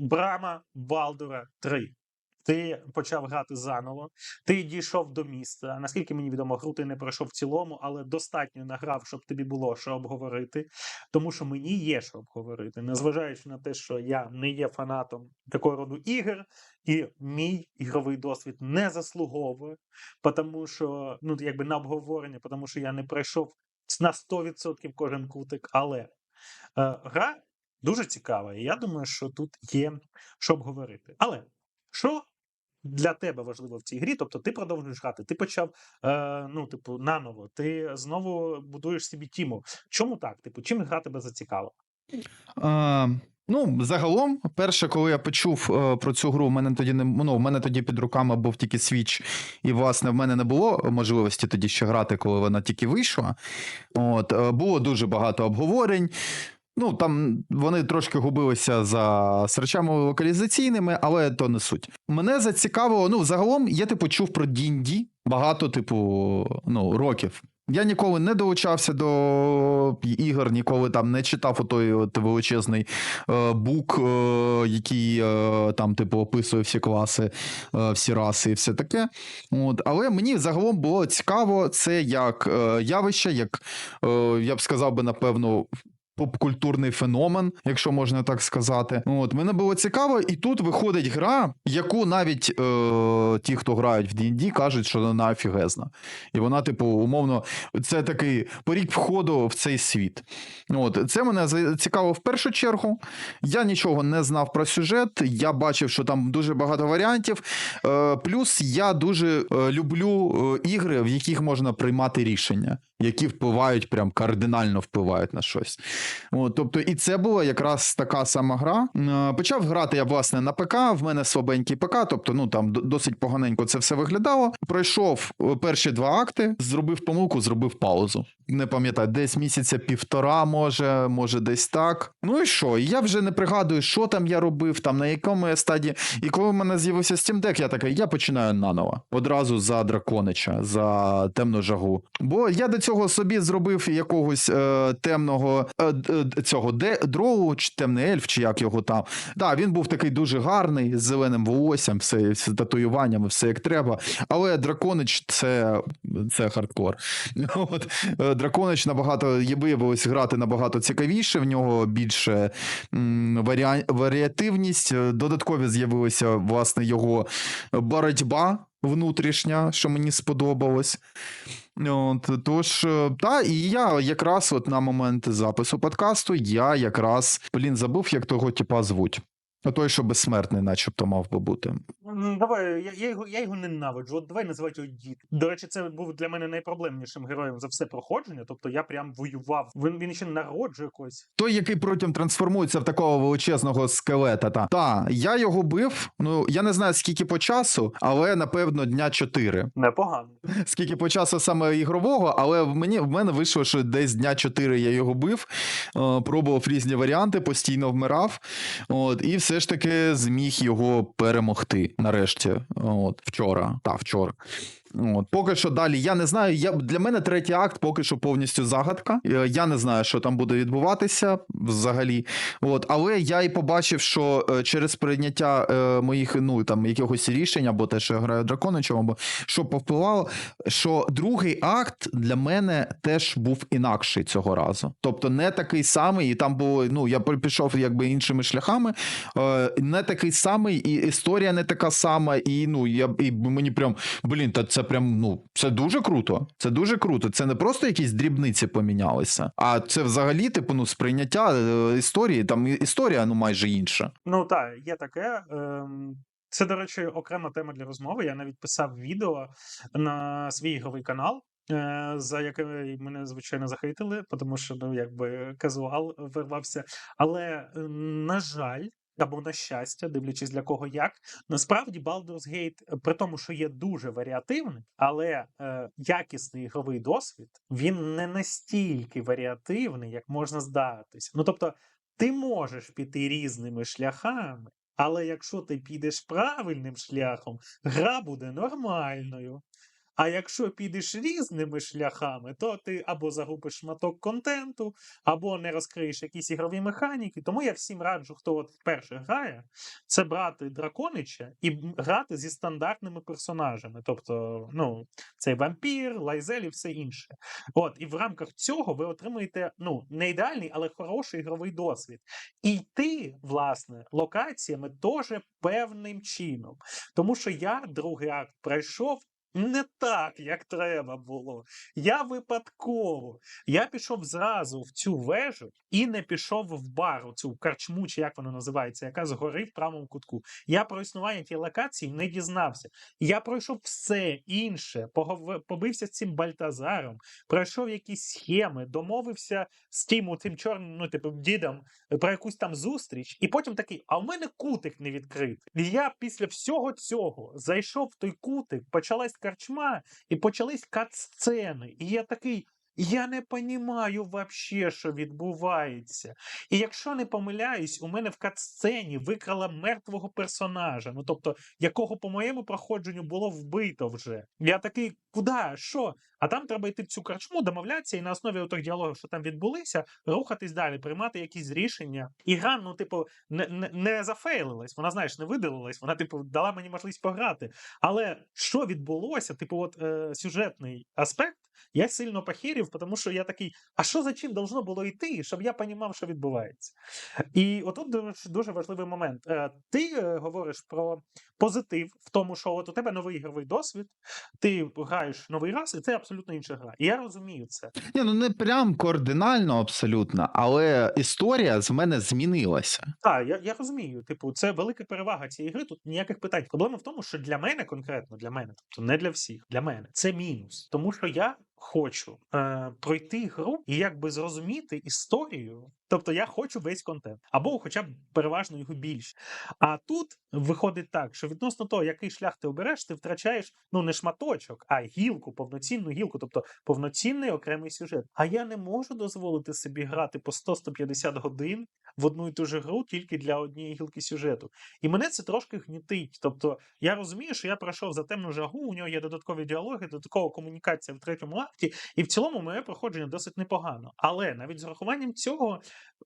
Брама Балдура 3. Ти почав грати заново, ти дійшов до міста. Наскільки мені відомо, гру ти не пройшов в цілому, але достатньо награв, щоб тобі було що обговорити. Тому що мені є що обговорити, незважаючи на те, що я не є фанатом такого роду ігор, і мій ігровий досвід не заслуговує, тому що ну якби на обговорення, тому що я не пройшов на 100% кожен кутик, але е, гра дуже цікава, і я думаю, що тут є що обговорити. Але що для тебе важливо в цій грі? Тобто ти продовжуєш грати, ти почав е, ну, типу, наново, ти знову будуєш собі тіму. Чому так? Типу, чим гра тебе зацікавила? А, ну, загалом, перше, коли я почув е, про цю гру, в мене тоді не ну, в мене тоді під руками був тільки Switch, і, власне, в мене не було можливості тоді ще грати, коли вона тільки вийшла. От, е, було дуже багато обговорень. Ну, там вони трошки губилися за срачами локалізаційними, але то не суть. Мене зацікавило, ну, загалом, я типу чув про D&D багато, типу, ну, років. Я ніколи не долучався до ігор, ніколи там не читав отой от величезний е, бук, е, який е, там, типу, описує всі класи, е, всі раси і все таке. От. Але мені загалом було цікаво це як е, явище, як е, я б сказав би, напевно, попкультурний феномен, якщо можна так сказати. От мене було цікаво, і тут виходить гра, яку навіть е, ті, хто грають в D&D, кажуть, що вона офігезна. І вона, типу, умовно, це такий порік входу в цей світ. От це мене цікаво в першу чергу. Я нічого не знав про сюжет. Я бачив, що там дуже багато варіантів. Е, плюс я дуже е, люблю е, ігри, в яких можна приймати рішення, які впливають, прям кардинально впливають на щось. От, тобто, і це була якраз така сама гра. Е, Почав грати я, власне, на ПК. В мене слабенький ПК, тобто, ну там досить поганенько це все виглядало. Пройшов е, перші два акти, зробив помилку, зробив паузу. Не пам'ятаю, десь місяця півтора, може, може, десь так. Ну і що? І я вже не пригадую, що там я робив, там на якому я стадії. І коли в мене з'явився Steam Deck, я такий, я починаю наново. Одразу за драконича, за темну жагу. Бо я до цього собі зробив якогось е, темного е, д- цього де, дроу, чи темний ельф, чи як його там. Так, він був такий дуже гарний, з зеленим волоссям, все, з татуюваннями, все як треба. Але драконич це, це хардкор. От, е, драконич набагато є виявилось грати набагато цікавіше, в нього більше варіа... варіативність. Додаткові з'явилася власне його боротьба внутрішня, що мені сподобалось. От, тож, е, та, і я якраз от на момент запису подкасту, я якраз, блін, забув, як того типа звуть. А той, що безсмертний, начебто, мав би бути. Давай, я, я, його, я його ненавиджу. От давай називати його дід. До речі, це був для мене найпроблемнішим героєм за все проходження. Тобто я прям воював. Він, він ще народжує якось. Той, який потім трансформується в такого величезного скелета. Та, та я його бив. Ну я не знаю скільки по часу, але напевно дня 4. Непогано. Скільки по часу саме ігрового, але в мені в мене вийшло, що десь дня 4 я його бив, е, пробував різні варіанти, постійно вмирав. От, і все ж таки зміг його перемогти нарешті. От, вчора. Та, вчора. От, поки що далі я не знаю. Я, для мене третій акт поки що повністю загадка. Е, Я не знаю, що там буде відбуватися взагалі. От, але я і побачив, що е, через прийняття е, моїх ну там якихось рішень, або те, що я граю драконичем, або що повпливало, що другий акт для мене теж був інакший цього разу. Тобто не такий самий, і там було. Ну я пішов якби іншими шляхами. Е, не такий самий, і історія не така сама, і ну я і мені прям блін, та це прям ну це дуже круто. Це дуже круто. Це не просто якісь дрібниці помінялися, а це взагалі, типу, ну, сприйняття е, історії. Там історія ну майже інша. Ну так, є таке. Ем... Це, до речі, окрема тема для розмови. Я навіть писав відео на свій ігровий канал, е, за яке мене звичайно захейтили, тому що ну якби казуал вирвався. Але на жаль. Або на щастя, дивлячись для кого як, насправді Baldur's Gate, е, при тому, що є дуже варіативний, але е, якісний ігровий досвід, він не настільки варіативний, як можна здатися. Ну тобто, ти можеш піти різними шляхами, але якщо ти підеш правильним шляхом, гра буде нормальною. А якщо підеш різними шляхами, то ти або загубиш шматок контенту, або не розкриєш якісь ігрові механіки. Тому я всім раджу, хто от вперше грає, це брати драконича і грати зі стандартними персонажами. Тобто, ну, цей вампір, лайзель і все інше. От, і в рамках цього ви отримуєте ну, не ідеальний, але хороший ігровий досвід. І йти, власне, локаціями теж певним чином. Тому що я другий акт пройшов. Не так, як треба було. Я випадково. Я пішов зразу в цю вежу і не пішов в бар, у цю карчму, чи як вона називається, яка згори в правому кутку. Я про існування тієї локації не дізнався. Я пройшов все інше, побився з цим Бальтазаром, пройшов якісь схеми, домовився з тим, тим чорним, ну, типу, дідом про якусь там зустріч, і потім такий, а в мене кутик не відкритий. І я після всього цього зайшов в той кутик, почалась карчма, і почались кат-сцени. І я такий. Я не понімаю вообще, що відбувається. І якщо не помиляюсь, у мене в катсцені викрала мертвого персонажа, ну тобто, якого по моєму проходженню було вбито вже. Я такий, куди? Що? А там треба йти в цю карчму, домовлятися, і на основі тих діалогів, що там відбулися, рухатись далі, приймати якісь рішення. І гра, ну, типу, не, не, не зафейлилась, вона, знаєш, не видалилась, вона, типу, дала мені можливість пограти. Але що відбулося? Типу, от е, сюжетний аспект. Я сильно похерів, тому що я такий, а що за чим должно було йти, щоб я понімав, що відбувається. І отут дуже, важливий момент. Е, Ти е, говориш про позитив в тому, що от у тебе новий ігровий досвід, ти граєш новий раз, і це абсолютно інша гра. І я розумію це. Ні, ну не прям кардинально абсолютно, але історія з мене змінилася. Так, я, я розумію. Типу, це велика перевага цієї гри. Тут ніяких питань. Проблема в тому, що для мене конкретно для мене, тобто не для всіх, для мене це мінус, тому що я хочу е, пройти гру і якби зрозуміти історію. Тобто я хочу весь контент, або хоча б переважно його більше. А тут виходить так, що відносно того, який шлях ти обереш, ти втрачаєш ну не шматочок, а гілку, повноцінну гілку, тобто повноцінний окремий сюжет. А я не можу дозволити собі грати по 100-150 годин в одну і ту ж гру тільки для однієї гілки сюжету. І мене це трошки гнітить. Тобто я розумію, що я пройшов за темну жагу, у нього є додаткові діалоги, додаткова комунікація в третьому акті, і в цілому моє проходження досить непогано. Але навіть з урахуванням цього,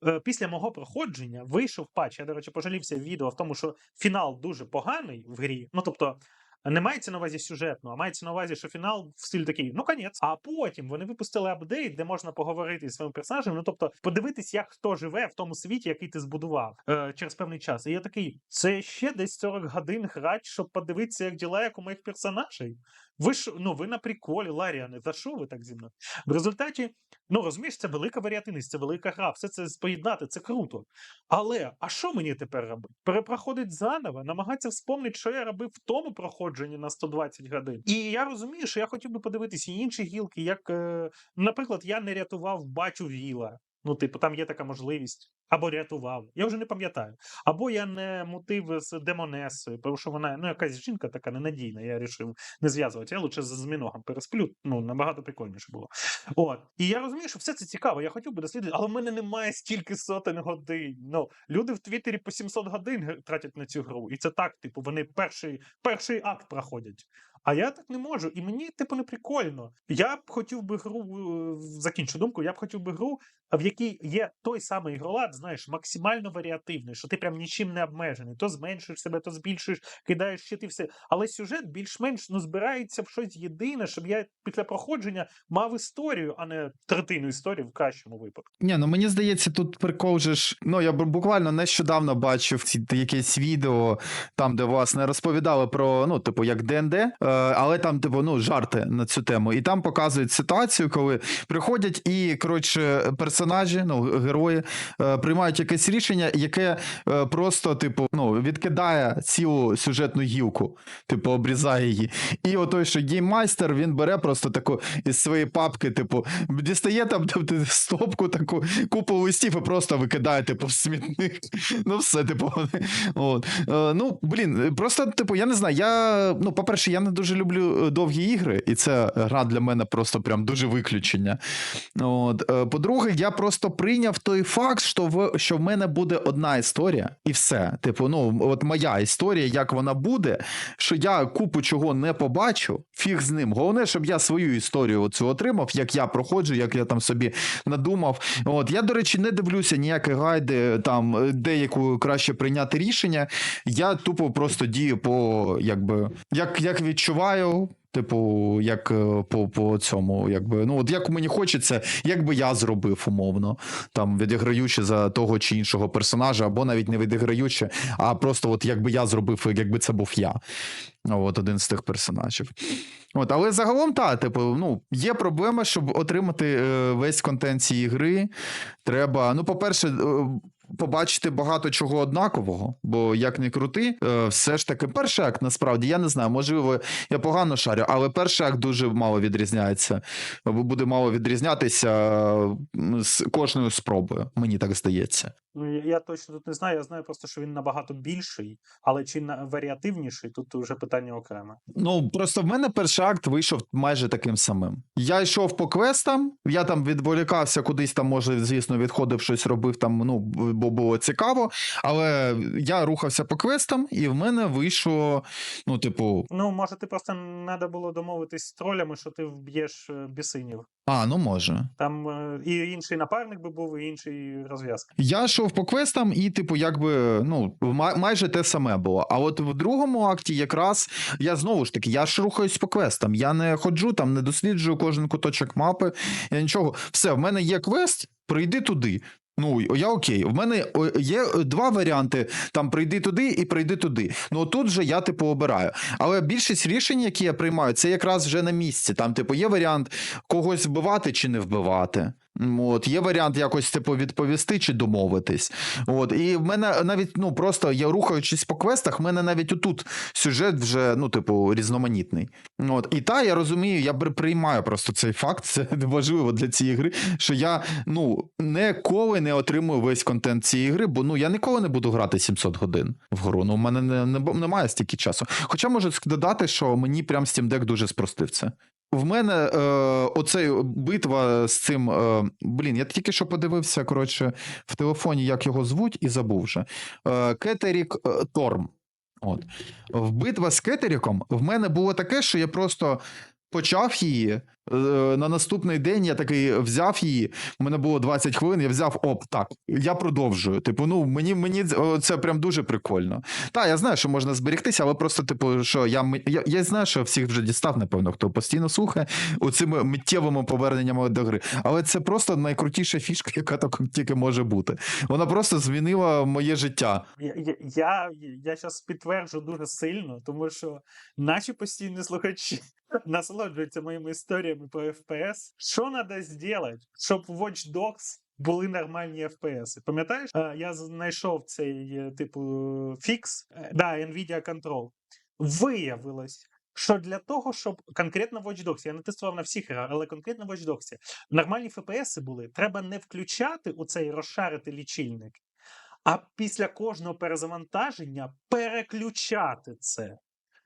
е, після мого проходження вийшов патч. Я, до речі, пожалівся в відео в тому, що фінал дуже поганий в грі. Ну тобто. Не мається на увазі сюжетно, а мається на увазі, що фінал в стилі такий, ну конець. А потім вони випустили апдейт, де можна поговорити зі своїм персонажем. Ну тобто, подивитись, як хто живе в тому світі, який ти збудував е, через певний час. І я такий, це ще десь 40 годин грати, щоб подивитися, як діла, як у моїх персонажей. Ви ж ну ви на приколі, Ларіане, за що ви так зі мною? В результаті, ну розумієш, це велика варіативність, це велика гра, все це поєднати, це круто. Але а що мені тепер робити? Перепроходить заново, намагатися вспомнити, що я робив в тому проходженні на 120 годин. І я розумію, що я хотів би подивитися інші гілки, як, е, наприклад, я не рятував батю Віла. Ну, типу, там є така можливість. Або рятував. Я вже не пам'ятаю. Або я не мутив з демонесою, тому що вона ну, якась жінка така ненадійна. Я вирішив не зв'язувати. Я лучше з зміногом пересплю. Ну, набагато прикольніше було. От. І я розумію, що все це цікаво. Я хотів би дослідити, але в мене немає стільки сотень годин. Ну, люди в Твіттері по 700 годин тратять на цю гру. І це так, типу, вони перший, перший акт проходять. А я так не можу. І мені, типу, не прикольно. Я б хотів би гру, е, закінчу думку, я б хотів би гру, в якій є той самий ігролад, знаєш, максимально варіативний, що ти прям нічим не обмежений. То зменшуєш себе, то збільшуєш, кидаєш щити, все. Але сюжет більш-менш ну, збирається в щось єдине, щоб я після проходження мав історію, а не третину історії в кращому випадку. Ні, ну мені здається, тут прикол же ж. Ну, я бу- буквально нещодавно бачив ці якесь відео, там, де власне розповідали про, ну, типу, як ДНД, але там, типу, ну, жарти на цю тему. І там показують ситуацію, коли приходять і, коротше, персонажі, ну, герої, е, приймають якесь рішення, яке е, просто, типу, ну, відкидає цілу сюжетну гілку, типу, обрізає її. І отой, що гейммайстер, він бере просто таку із своєї папки, типу, дістає там стопку таку, купу листів і просто викидає, типу, в смітник. Ну, все, типу. От. Е, ну, блін, просто, типу, я не знаю. Я, ну, по-перше, я не дуже люблю е, довгі ігри, і це гра для мене просто прям дуже виключення. От. Е, По-друге, я просто прийняв той факт, що в що в мене буде одна історія, і все. Типу, ну от моя історія, як вона буде, що я купу чого не побачу, фіг з ним. Головне, щоб я свою історію оцю отримав, як я проходжу, як я там собі надумав. От я, до речі, не дивлюся ніякі гайди, там е, деяку краще прийняти рішення. Я тупо просто дію по якби як, як відчуваю. Типу, як е, по, по цьому, якби ну от як мені хочеться, як би я зробив умовно, там відіграючи за того чи іншого персонажа, або навіть не відіграючи, а просто от якби я зробив, якби це був я. От один з тих персонажів. От, але загалом, так, типу, ну, є проблема, щоб отримати е, весь контент цієї гри. Треба, ну, по-перше, е, побачити багато чого однакового, бо як не крути, е, все ж таки, перший акт, насправді, я не знаю, можливо, я погано шарю, але перший акт дуже мало відрізняється. Або буде мало відрізнятися з кожною спробою, мені так здається. Ну, я- я точно тут не знаю. Я знаю просто, що він набагато більший, але чи на варіативніший, тут вже питання окреме. Ну, просто в мене перший акт вийшов майже таким самим. Я йшов по квестам, я там відволікався кудись, там, може, звісно, відходив щось робив там, ну, бо було цікаво. Але я рухався по квестам, і в мене вийшло, ну, типу, Ну, може, ти просто треба було домовитись з тролями, що ти вб'єш е, бісинів. а, ну може. Там е, і інший напарник би був, і інший розв'язка. Я йшов по квестам, і, типу, якби ну, май- майже те саме було. А от в другому акті, якраз я знову ж таки, я ж рухаюсь по квестам. Я не ходжу там, не досліджую кожен куточок мапи. Я нічого. Все, в мене є квест, прийди туди. Ну, я окей. В мене є е, два варіанти: там прийди туди і прийди туди. Ну тут же я типу обираю. Але більшість рішень, які я приймаю, це якраз вже на місці. Там, типу, є варіант когось вбивати чи не вбивати. От, є варіант якось типу відповісти чи домовитись. От, і в мене навіть ну просто я рухаючись по квестах, в мене навіть отут сюжет вже ну, типу, різноманітний. От, і та я розумію, я приймаю просто цей факт. Це важливо для цієї гри, що я ну ніколи не отримую весь контент цієї гри, бо ну я ніколи не буду грати 700 годин в гру. Ну, у мене не, не, немає стільки часу. Хоча можу додати, що мені прям Steam Deck дуже спростив це. В мене е, оцей битва з цим. Е, блін, я тільки що подивився, коротше, в телефоні, як його звуть, і забув вже. Е, Кетерік е, Торм. От. В битва з Кетеріком в мене було таке, що я просто почав її. Е, На наступний день я такий взяв її. У мене було 20 хвилин, я взяв оп, так. Я продовжую. Типу, ну мені мені це- прям дуже прикольно. Так, я знаю, що можна зберегтися, але просто, типу, що я, я, я знаю, що всіх вже дістав, напевно, хто постійно слухає оцими миттєвими поверненнями до гри. Але це просто найкрутіша фішка, яка так тільки може бути. Вона просто змінила моє життя. Я, я, я зараз підтверджу дуже сильно, тому що наші постійні слухачі насолоджуються моїми історіями по FPS. Що треба зробити, щоб в Watch Dogs були нормальні FPS? Пам'ятаєш, Е, я знайшов цей е, типу фікс, е, да, Nvidia Control. Виявилось. Що для того, щоб конкретно в Watch Dogs, я не тестував на всіх іграх, але конкретно в Watch Dogs, нормальні FPS були, треба не включати у цей розшарити лічильник, а після кожного перезавантаження переключати це.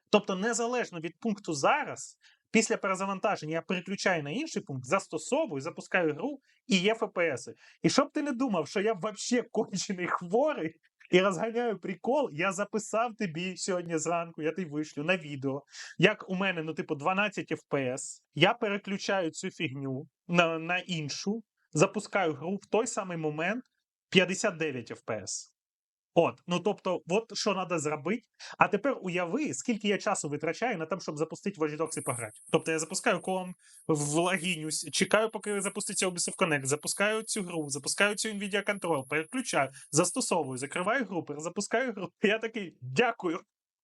Тобто, незалежно від пункту зараз, після перезавантаження я переключаю на інший пункт, застосовую, запускаю гру і є FPS. І щоб ти не думав, що я взагалі кончений хворий і розганяю прикол, я записав тобі сьогодні зранку, я тобі вишлю на відео, як у мене, ну, типу, 12 FPS, я переключаю цю фігню на, на іншу, запускаю гру в той самий момент 59 FPS. От, ну тобто, от що треба зробити. А тепер уяви, скільки я часу витрачаю на те, щоб запустити Watch Dogs і пограти. Тобто я запускаю ком в логінюсь, чекаю, поки запуститься Ubisoft Connect, запускаю цю гру, запускаю цю Nvidia Control, переключаю, застосовую, закриваю гру, перезапускаю гру. Я такий дякую.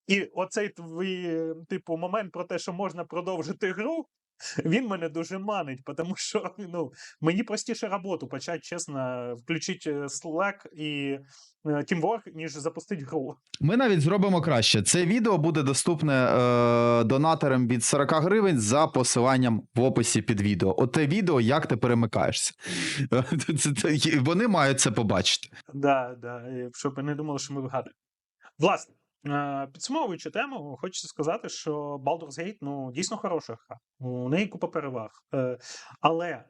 І оцей твій, типу, момент про те, що можна продовжити гру, він мене дуже манить, тому що ну, мені простіше роботу почати, чесно, включити е, Slack і е, Teamwork, ніж запустити гру. Ми навіть зробимо краще. Це відео буде доступне е, донаторам від 40 гривень за посиланням в описі під відео. Оте відео, як ти перемикаєшся. Вони мають це побачити. Да, да, щоб не думали, що ми вигадуємо. Власне, підсумовуючи тему, хочеться сказати, що Baldur's Gate ну, дійсно хороша гра. У неї купа переваг. Е, Але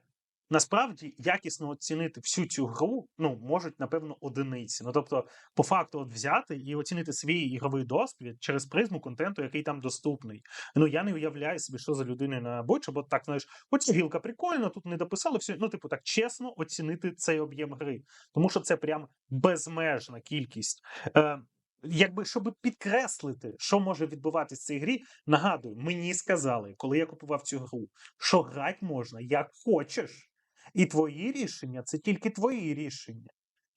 насправді якісно оцінити всю цю гру ну, можуть, напевно, одиниці. Ну, тобто, по факту, от взяти і оцінити свій ігровий досвід через призму контенту, який там доступний. Ну, я не уявляю собі, що за людини на бочу, бо так, знаєш, хоч гілка прикольно, тут не дописали все. Ну, типу, так чесно оцінити цей об'єм гри. Тому що це прям безмежна кількість. Е, Якби щоб підкреслити, що може відбуватися в цій грі, нагадую, мені сказали, коли я купував цю гру, що грати можна як хочеш. І твої рішення це тільки твої рішення.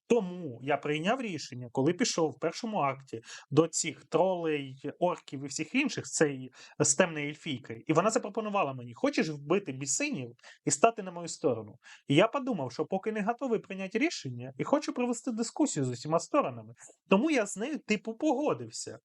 Тому я прийняв рішення, коли пішов в першому акті до цих тролей, орків і всіх інших, з цієї з темної ельфійки, і вона запропонувала мені: хочеш вбити бісинів і стати на мою сторону. І я подумав, що поки не готовий прийняти рішення, і хочу провести дискусію з усіма сторонами. Тому я з нею типу погодився.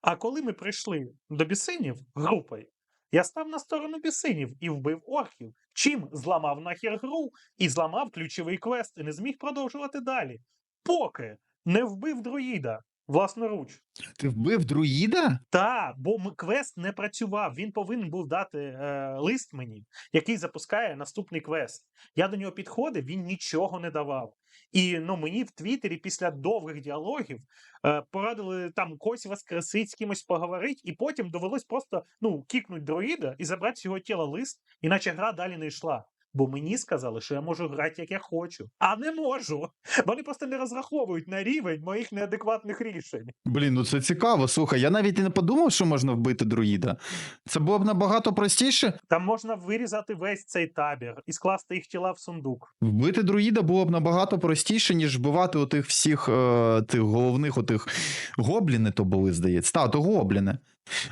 А коли ми прийшли до бісинів групою, я став на сторону бісинів і вбив орків, чим зламав нахер гру і зламав ключовий квест і не зміг продовжувати далі. Поки не вбив друїда власноруч. Ти вбив друїда? Та, бо квест не працював. Він повинен був дати е, лист мені, який запускає наступний квест. Я до нього підходив, він нічого не давав. І ну, мені в Твіттері після довгих діалогів е, порадили там когось воскресить, з кимось поговорити, і потім довелось просто ну, кікнути друїда і забрати з його тіла лист, іначе гра далі не йшла. Бо мені сказали, що я можу грати як я хочу, а не можу. Вони просто не розраховують на рівень моїх неадекватних рішень. Блін, ну це цікаво. Слухай, я навіть і не подумав, що можна вбити друїда. Це було б набагато простіше. Там можна вирізати весь цей табір і скласти їх тіла в сундук. Вбити друїда було б набагато простіше, ніж вбивати отих всіх е, тих головних отих гобліни, то були, здається. Та, то гобліни.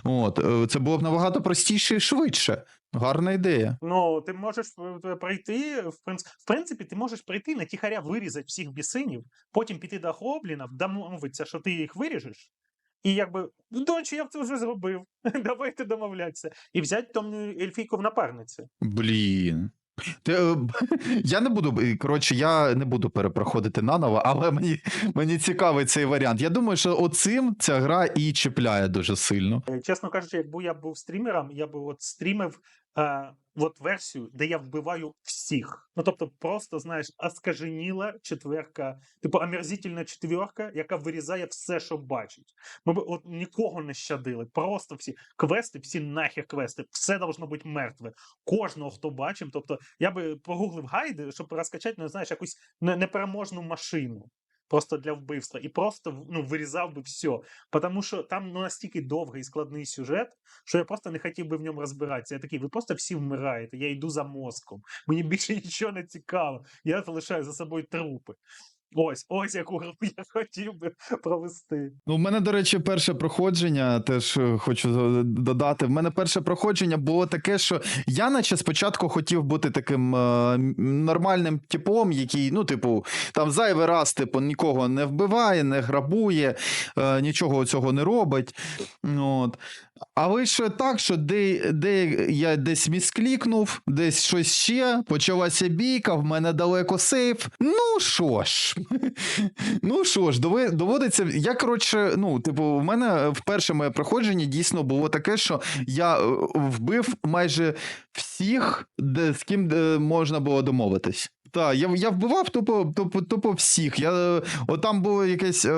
От, е, це було б набагато простіше і швидше. Гарна ідея. Ну, ти можеш е, прийти, в принципі, в принципі, ти можеш прийти на тихаря вирізати всіх бісинів, потім піти до гоблінів, домовитися, що ти їх виріжеш. І якби, дочі, я б це вже зробив. Давайте домовлятися. І взяти тому ельфійку в напарниці. Блін. Ти, е, я не буду, е, коротше, я не буду перепроходити наново, але мені, мені цікавий цей варіант. Я думаю, що оцим ця гра і чіпляє дуже сильно. Е, Чесно кажучи, якби я був стрімером, я би от стрімив е, от версію, де я вбиваю всіх. Ну тобто, просто знаєш, оскаженіла четверка, типу омерзительна четверка, яка вирізає все, що бачить. Ми б от нікого не щадили. Просто всі квести, всі нахер квести, все должно бути мертве. Кожного, хто бачив. Тобто, я би погуглив гайди, щоб розкачати, ну, знаєш, якусь непереможну машину. Просто для вбивства, і просто ну, вирізав би все. Тому що там ну, настільки довгий і складний сюжет, що я просто не хотів би в ньому розбиратися. Я такий, ви просто всі вмираєте, я йду за мозком. Мені більше нічого не цікаво. Я залишаю за собою трупи. Ось, ось яку гру я хотів би провести. Ну, в мене, до речі, перше проходження, теж е, хочу додати. В мене перше проходження було таке, що я, наче спочатку хотів бути таким е, нормальним типом, який, ну, типу, там зайвий раз, типу, нікого не вбиває, не грабує, е, нічого цього не робить. От. А вийшло так, що де, де я десь місклікнув, десь щось ще, почалася бійка, в мене далеко сейф. Ну що ж, ну що ж, доводиться. Я коротше, ну, типу, в мене вперше моє проходження дійсно було таке, що я е, вбив майже всіх, де, з ким можна було домовитись. Так, я, я вбивав тупо, тупо, тупо всіх. Я, от там було якесь. Е,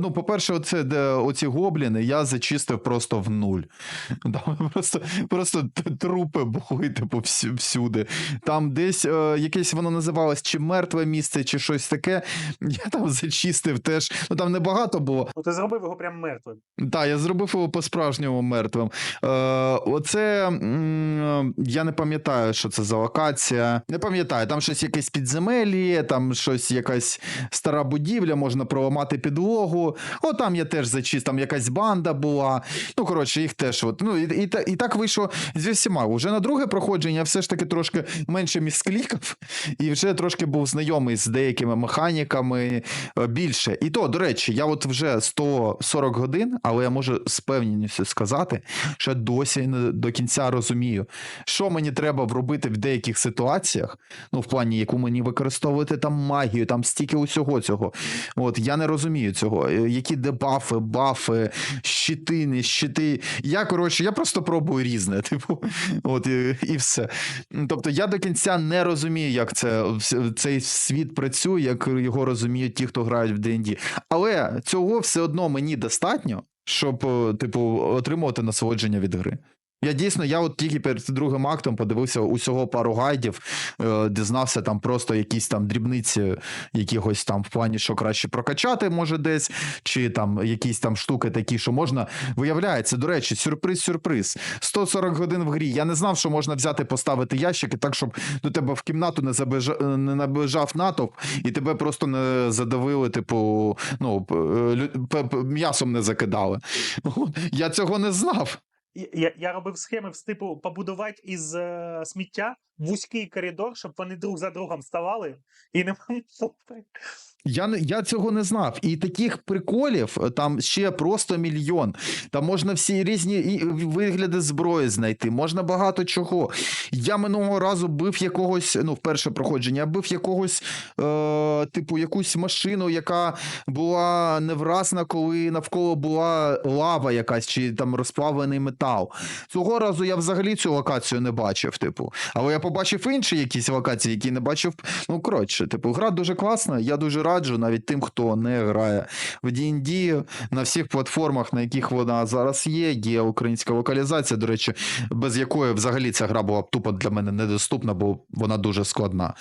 ну, по-перше, оце, де оці гобліни, я зачистив просто в нуль. Там просто, просто трупи були, типу, всю- всюди. Там десь е, якесь воно називалось чи мертве місце, чи щось таке. Я там зачистив теж. Ну там небагато було. Ну, ти зробив його прям мертвим. Так, я зробив його по-справжньому мертвим. Е, оце м, я не пам'ятаю, що це за локація. Не пам'ятаю, там щось якесь підземелі, там щось якась стара будівля, можна проламати підлогу. О, там я теж зачистив, там якась банда була. Ну, коротше, їх теж. От, ну, і, і, і так вийшло зі всіма. Уже на друге проходження все ж таки трошки менше місклікав, і вже трошки був знайомий з деякими механіками е, більше. І то, до речі, я от вже 140 годин, але я можу з певністю сказати, що досі не до кінця розумію, що мені треба робити в деяких ситуаціях, ну, в плані, яку мені використовувати там магію, там стільки усього цього. От я не розумію цього. Е, Які дебафи, бафи, щити, не щити. Я коротше, я просто пробую різне. Типу, от і, і все. Тобто я до кінця не розумію, як це цей світ працює, як його розуміють ті, хто грають в D&D. Але цього все одно мені достатньо, щоб, е, типу, отримувати насолодження від гри. Я дійсно, я от тільки перед другим актом подивився усього пару гайдів, е, дізнався там просто якісь там дрібниці, якихось там в плані, що краще прокачати може десь, чи там якісь там штуки такі, що можна. Виявляється, до речі, сюрприз-сюрприз. 140 годин в грі. Я не знав, що можна взяти, поставити ящики так, щоб до тебе в кімнату не забежа... не наближав натовп, і тебе просто не задавили, типу, ну, м'ясом не закидали. Я цього не знав. Я, я робив схеми з типу побудувати із е, сміття вузький коридор, щоб вони друг за другом ставали і не Я, я цього не знав. І таких приколів е, там ще просто мільйон. Там можна всі різні вигляди зброї знайти, можна багато чого. Я минулого разу бив якогось, ну, в перше проходження, бив якогось, е, типу, якусь машину, яка була невразна, коли навколо була лава якась, чи там розплавлений метал. Цього разу я взагалі цю локацію не бачив, типу. Але я побачив інші якісь локації, які не бачив. Ну, коротше, типу, гра дуже класна. Я дуже раджу навіть тим, хто не грає в D&D на всіх платформах, на яких вона зараз є. Є українська локалізація, до речі, без якої взагалі ця гра була б тупо для мене недоступна, бо вона дуже складна.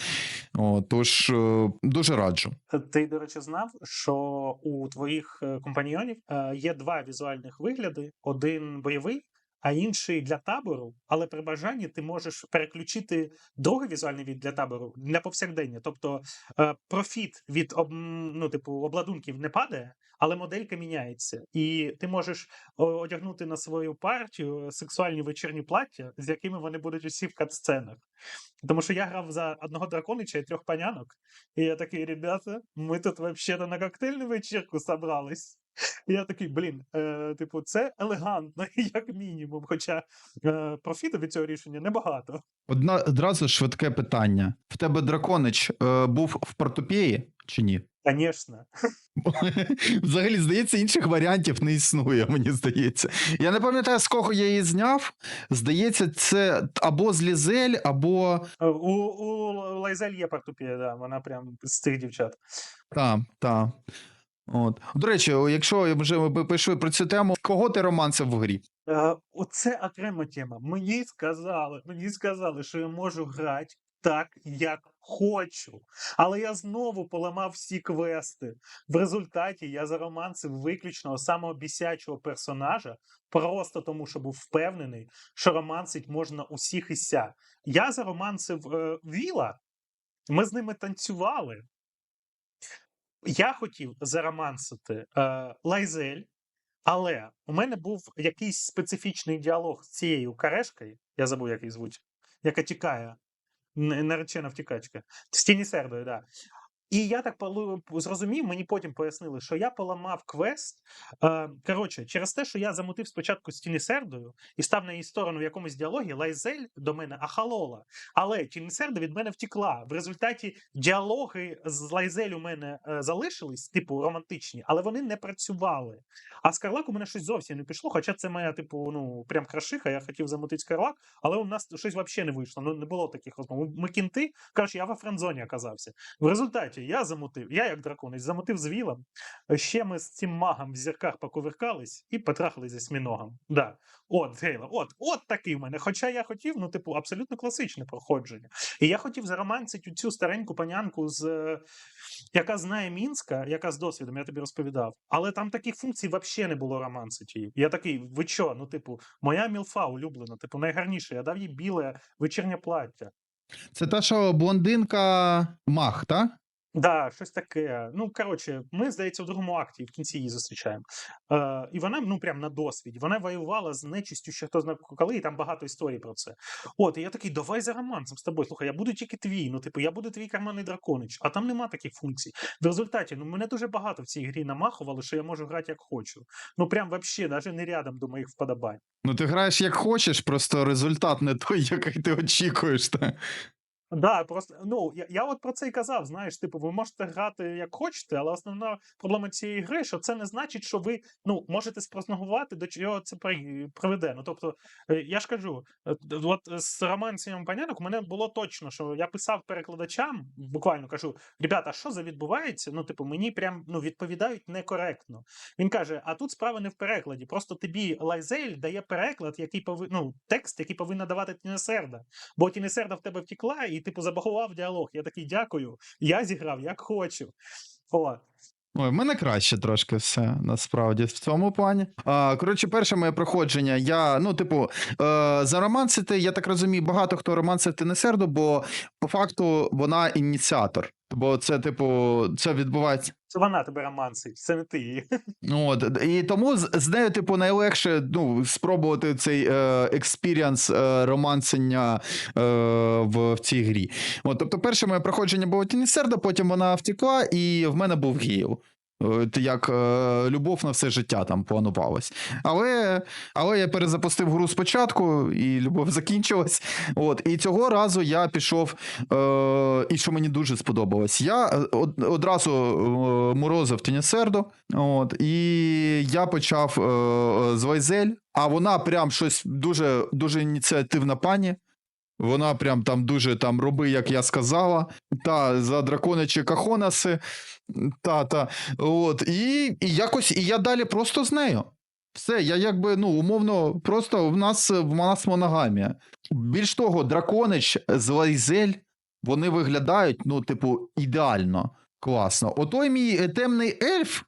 О, тож е, дуже раджу. Ти, до речі, знав, що у твоїх е, компаньйонів е, є два візуальних вигляди: один бойовий, а інший для табору. Але при бажанні ти можеш переключити другий візуальний від для табору для повсякдення. Тобто е, профіт від ну, типу, обладунків не падає, але моделька міняється. І ти можеш одягнути на свою партію сексуальні вечірні плаття, з якими вони будуть усі в катсценах. Тому що я грав за одного драконича і трьох панянок. І я такий, ребята, ми тут вообще-то на коктейльну вечірку собрались. І я такий, блін, е, типу, це елегантно, як мінімум. Хоча е, профіту від цього рішення небагато. Одна одразу швидке питання: в тебе драконич е, був в портупеї чи ні? Звісно. Взагалі, здається, інших варіантів не існує, мені здається. Я не пам'ятаю, з кого я її зняв. Здається, це або з Лізель, або. Е, У, у Лайзель є портупія, да, вона прям з цих дівчат. Та, та. От. До речі, якщо вже ми пішли про цю тему, кого ти романсив в грі? Е, оце окрема тема. Мені сказали, мені сказали, що я можу грати так, як хочу. Але я знову поламав всі квести. В результаті я заромансив виключно самого бісячого персонажа, просто тому, що був впевнений, що романсить можна усіх і ся. Я заромансив е, Віла, ми з ними танцювали. Я хотів заромансити е, Лайзель, але у мене був якийсь специфічний діалог з цією карешкою, я забув, як її звуть, яка тікає, наречена втікачка, з Тіні Сердою, да. І я так зрозумів, мені потім пояснили, що я поламав квест. Коротше, через те, що я замутив спочатку з Тіні Сердою і став на її сторону в якомусь діалогі, Лайзель до мене ахалола. Але Тіні Серда від мене втікла. В результаті діалоги з Лайзель у мене е, залишились, типу романтичні, але вони не працювали. А Скарлак у мене щось зовсім не пішло, хоча це моя, типу, ну, прям крашиха, я хотів замутити Скарлак, але у нас щось взагалі не вийшло. Ну, не було таких розмов. Ми кінти, кажуть, я во френдзоні оказався. В результаті я замутив, я як драконець, замутив з Вілом. Ще ми з цим магом в зірках поковиркались і потрахали зі сміногом. Да. От, Гейла, от, от такий в мене. Хоча я хотів, ну, типу, абсолютно класичне проходження. І я хотів заромансити цю стареньку панянку, з, е, яка знає Мінська, яка з досвідом, я тобі розповідав. Але там таких функцій взагалі не було романсити. Я такий, ви що? Ну, типу, моя мілфа улюблена, типу, найгарніше. Я дав їй біле вечірнє плаття. Це та, що блондинка Мах, так? Да, щось таке. Ну, коротше, ми, здається, в другому акті в кінці її зустрічаємо. Е, і вона, ну, прям на досвіді. Вона воювала з нечистю ще хто знає коли, і там багато історій про це. От, і я такий, давай за романсом з тобою. Слухай, я буду тільки твій. Ну, типу, я буду твій карманний драконич, а там нема таких функцій. В результаті, ну, мене дуже багато в цій грі намахували, що я можу грати як хочу. Ну, прям вообще, навіть не рядом до моїх вподобань. Ну, ти граєш як хочеш, просто результат не той, який ти очікуєш. Та? Да, просто ну я, я от про це і казав. Знаєш, типу, ви можете грати як хочете, але основна проблема цієї гри, що це не значить, що ви ну можете спрогнозувати, до чого це приведе. Ну тобто, е, я ж кажу, е, от з романсієм панянок у мене було точно, що я писав перекладачам, буквально кажу: ребята, що за відбувається? Ну, типу, мені прям ну відповідають некоректно. Він каже: а тут справа не в перекладі. Просто тобі Лайзель дає переклад, який пови... ну, текст, який повинна давати Тінесерда. Бо Тінесерда в тебе втекла, і типу забагував діалог. Я такий дякую. Я зіграв як хочу. О, Ой, в мене краще трошки все насправді в цьому плані. А, коротше, перше моє проходження. Я, ну, типу, е, заромансити, я так розумію, багато хто романсити не серду, бо по факту вона ініціатор. Бо це, типу, це відбувається. це вона тебе романсить, це не ти. її. Ну, От, і тому з, з нею, типу, найлегше ну, спробувати цей експіріанс е, романсення е, в, в цій грі. От, тобто, перше моє проходження було Тінісерда, потім вона втекла, і в мене був Гіл. Як е, любов на все життя там планувалось. Але, але я перезапустив гру спочатку, і любов закінчилась. От, і цього разу я пішов, е, і що мені дуже сподобалось, я е, од, одразу е, морозив Тінісерду, от, і я почав е, з Вайзель, а вона прям щось дуже, дуже ініціативна пані. Вона прям там дуже там роби, як я сказала. Та за драконичі кахонаси. Та, та. От. І, і якось і я далі просто з нею. Все, я якби, ну, умовно, просто в нас, в нас моногамія. Більш того, драконич з Лайзель, вони виглядають, ну, типу, ідеально класно. Отой мій е, темний ельф.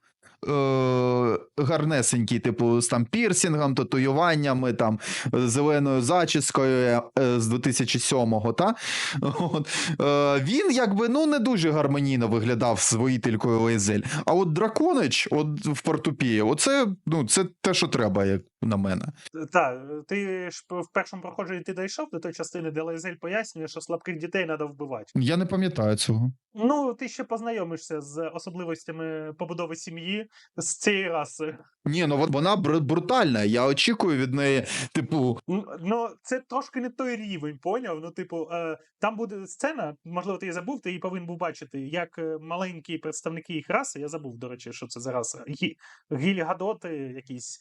Е, гарнесенький, типу, з там пірсінгом, татуюваннями, там, зеленою зачіскою е, з 2007-го, та? От. Е, він якби ну не дуже гармонійно виглядав з воїтелькою Лейзель. А от драконич, от в портупії, оце ну, це те, що треба, як на мене. Так, ти ж в першому проходженні ти дійшов до тої частини, де Лайзель пояснює, що слабких дітей треба вбивати. Я не пам'ятаю цього. Ну, ти ще познайомишся з особливостями побудови сім'ї з цієї раси. Ні, ну вона бр- брутальна. Я очікую від неї, типу, Ну, це трошки не той рівень, поняв? Ну, типу, е, там буде сцена, можливо, ти її забув, ти її повинен був бачити, як е, маленькі представники їх раси, я забув, до речі, що це за раса. Гі, гільгадоти якісь.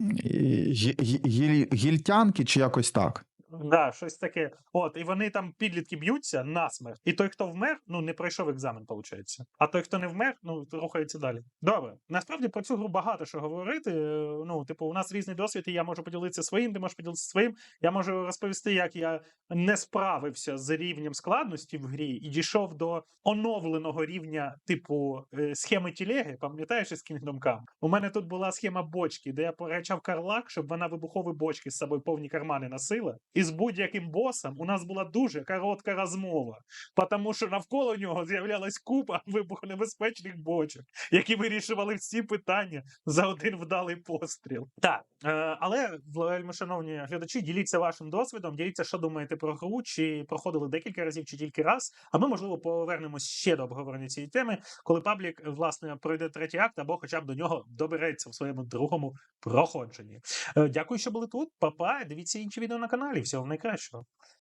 Гіль- гільтянки чи якось так. Да, щось таке. От, і вони там підлітки б'ються насмерть. І той, хто вмер, ну не пройшов екзамен, виходить. А той, хто не вмер, ну рухається далі. Добре. Насправді про цю гру багато що говорити. Е, Ну, типу, у нас різний досвід, і я можу поділитися своїм, ти можеш поділитися своїм. Я можу розповісти, як я не справився з рівнем складності в грі і дійшов до оновленого рівня, типу е, схеми тілеги. Пам'ятаєш із Kingdom? У мене тут була схема бочки, де я порачав карлак, щоб вона вибухові бочки з собою повні кармани носила. І з будь-яким босом у нас була дуже коротка розмова, тому що навколо нього з'являлась купа вибухонебезпечних бочок, які вирішували всі питання за один вдалий постріл. Так, е, але вельми шановні глядачі, діліться вашим досвідом, діліться, що думаєте про гру, чи проходили декілька разів, чи тільки раз. А ми, можливо, повернемось ще до обговорення цієї теми, коли паблік власне пройде третій акт, або хоча б до нього добереться в своєму другому проходженні. Е, Дякую, що були тут. Па-па, дивіться інші відео на каналі. Всього найкращого.